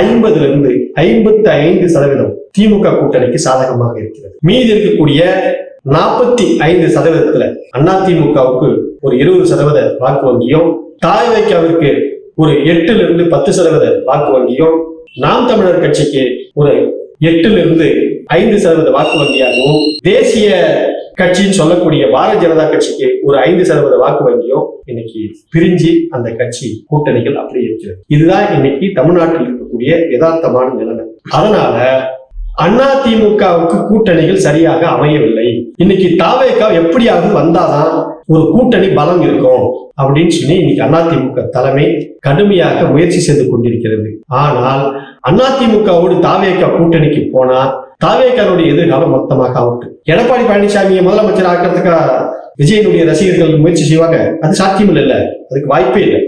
ஐம்பதுல இருந்து ஐம்பத்தி ஐந்து சதவீதம் திமுக கூட்டணிக்கு சாதகமாக இருக்கிறது. மீதி இருக்கக்கூடிய நாற்பத்தி ஐந்து சதவீதத்துல அதிமுகவுக்கு ஒரு இருபது சதவீத வாக்கு வங்கியும் தாய் வைக்காவிற்கு ஒரு எட்டுல இருந்து பத்து சதவீத வாக்கு வங்கியும் நாம் தமிழர் கட்சிக்கு ஒரு எட்டுல இருந்து ஐந்து சதவீத வாக்கு வங்கியாகவும் தேசிய கட்சின்னு சொல்லக்கூடிய பாரதிய ஜனதா கட்சிக்கு ஒரு ஐந்து சதவீத வாக்கு வங்கியும் இன்னைக்கு பிரிஞ்சு அந்த கட்சி கூட்டணிகள் அப்படி இருக்கிறது. இதுதான் இன்னைக்கு தமிழ்நாட்டில் இருக்கக்கூடிய யதார்த்தமான நிலைமை. அதனால அண்ணா திமுகவுக்கு கூட்டணிகள் சரியாக அமையவில்லை. இன்னைக்கு தாவேக்கா எப்படியாவது வந்தாதான் ஒரு கூட்டணி பலம் இருக்கும் அப்படின்னு சொல்லி இன்னைக்கு அதிமுக தலைமை கடுமையாக முயற்சி செய்து கொண்டிருக்கிறது. ஆனால் அதிமுகவோடு தாவேக்கா கூட்டணிக்கு போனா தாவேக்கானுடைய எதிர்காலம் மொத்தமாக அவுட்டு எடப்பாடி பழனிசாமியை முதலமைச்சர் ஆக்கிறதுக்கா விஜயனுடைய ரசிகர்கள் முயற்சி செய்வாங்க. அது சாத்தியம் இல்லை அதுக்கு வாய்ப்பே இல்லை.